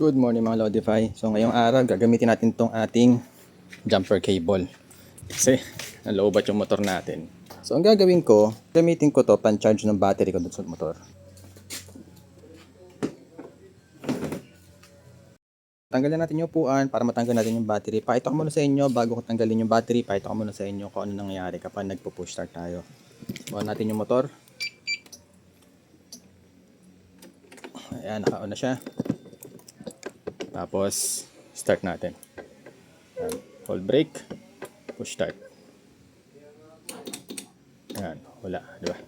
Good morning mga Lodify. So ngayong araw gagamitin natin tong ating jumper cable. Kasi nalobat yung motor natin. So ang gagawin ko, gamitin ko to pan-charge ng battery ko dun sa motor. Tanggalin natin yung upuan para matanggal natin yung battery. Pakita ko muna sa inyo bago ko tanggalin yung battery. Pakita ko muna sa inyo kung ano nangyayari kapag nagpo-push start tayo. On natin yung motor. Ayan, naka-on na siya. Tapos, start natin. Ayan. Hold brake. Push start. Ayan. Wala. Di ba?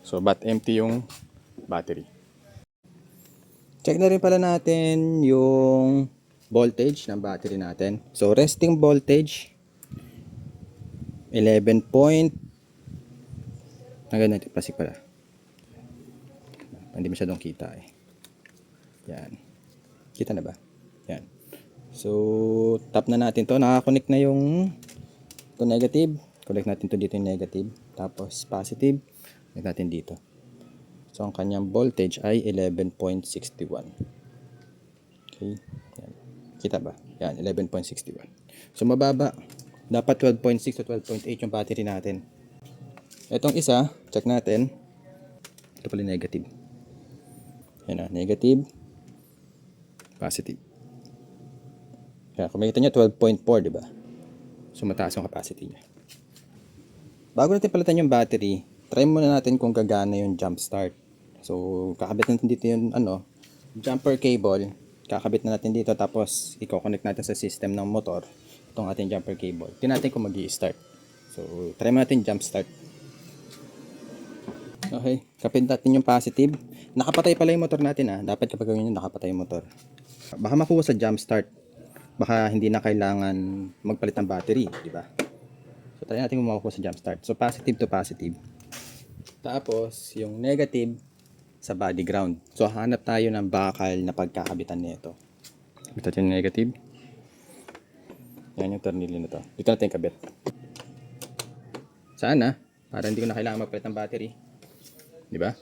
So, bat empty yung battery. Check na rin pala natin yung voltage ng battery natin. So, resting voltage 11 point Hanggang natin plastic pala. Hindi masyadong kita eh. Yan. Kita na ba? So, tap na natin to. Nakakonect na yung to negative. Connect natin to dito yung negative. Tapos positive. Connect natin dito. So, ang kanyang voltage ay 11.61. Okay. Yan. Kita ba? Yan, 11.61. So, mababa. Dapat 12.6 to 12.8 yung battery natin. Itong isa, check natin. Ito pala negative. Yan na, negative. Positive. Kaya kung makita nyo, 12.4, di ba? So, mataas yung capacity niya. Bago natin palitan yung battery, try muna natin kung gagana yung jump start. So, kakabit natin dito yung ano, jumper cable. Kakabit na natin dito tapos i-connect natin sa system ng motor itong ating jumper cable. Tingnan natin kung mag start So, try mo natin jump start. Okay, kapit natin yung positive. Nakapatay pala yung motor natin ah. Dapat kapag gawin yun, nakapatay yung motor. Baka makuha sa jump start. Baka hindi na kailangan magpalit ng battery, di ba? So, try natin kung makukuha sa jump start. So, positive to positive. Tapos, yung negative sa body ground. So, hanap tayo ng bakal na pagkakabitan nito. Ito yung negative. Yan yung tornilyo na to. Dito natin kabit. Sana, para hindi ko na kailangan magpalit ng battery. Di ba?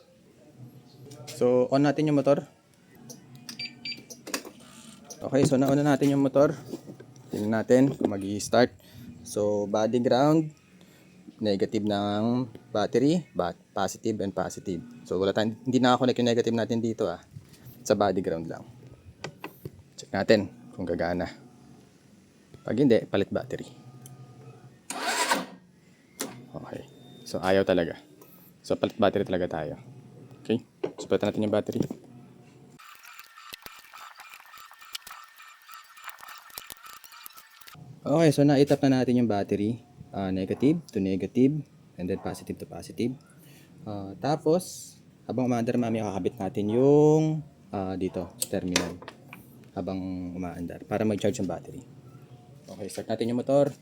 So, on natin yung motor. Okay, so nauna natin yung motor. Tingnan natin kung mag start So, body ground, negative ng battery, but positive and positive. So, wala tayong, hindi nakakonect yung negative natin dito ah. Sa body ground lang. Check natin kung gagana. Pag hindi, palit battery. Okay. So, ayaw talaga. So, palit battery talaga tayo. Okay? So, palitan natin yung battery. Okay, so naitap na natin yung battery. Ah, negative to negative and then positive to positive. Ah, tapos, habang umaandar mami, kakabit natin yung ah, dito, terminal. Habang umaandar, para mag-charge yung battery. Okay, start natin yung motor.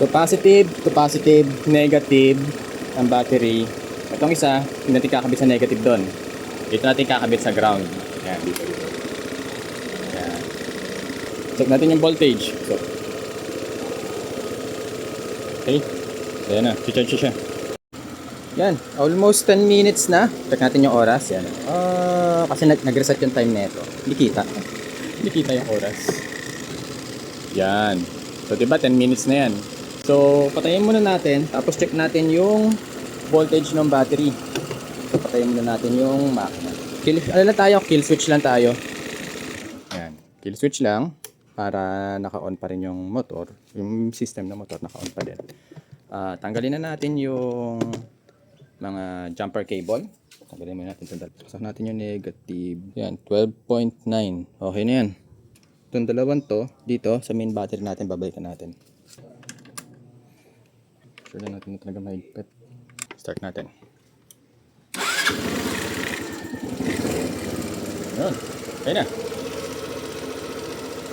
So positive to positive, negative ang battery. Itong isa, hindi natin kakabit sa negative doon. Dito natin kakabit sa ground. Yan, dito, dito. Yan. Check natin yung voltage. So, okay. So, yan na. Charge siya. Yan. Almost 10 minutes na. Check natin yung oras. Yan. Ah, kasi nag- nag-reset yung time nito. Hindi kita. Hindi kita yung oras. Yan. So, di ba 10 minutes na yan. So, patayin muna natin. Tapos check natin yung voltage ng battery. So, patayin muna natin yung makina. Kill, ano lang tayo? Kill switch lang tayo. Yan. Kill switch lang para naka-on pa rin yung motor. Yung system ng motor naka-on pa din. Ah, tanggalin na natin yung mga jumper cable. Tanggalin muna natin ito. Kasama natin yung negative. Yan, 12.9. Okay na yan. Itong dalawang to, dito, sa main battery natin, babalikan natin. Sure na natin na talaga mahigpit. Start natin. Yun. Okay na.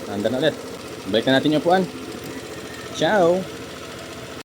Nandar na ulit. Balik na natin yung upuan. Ciao!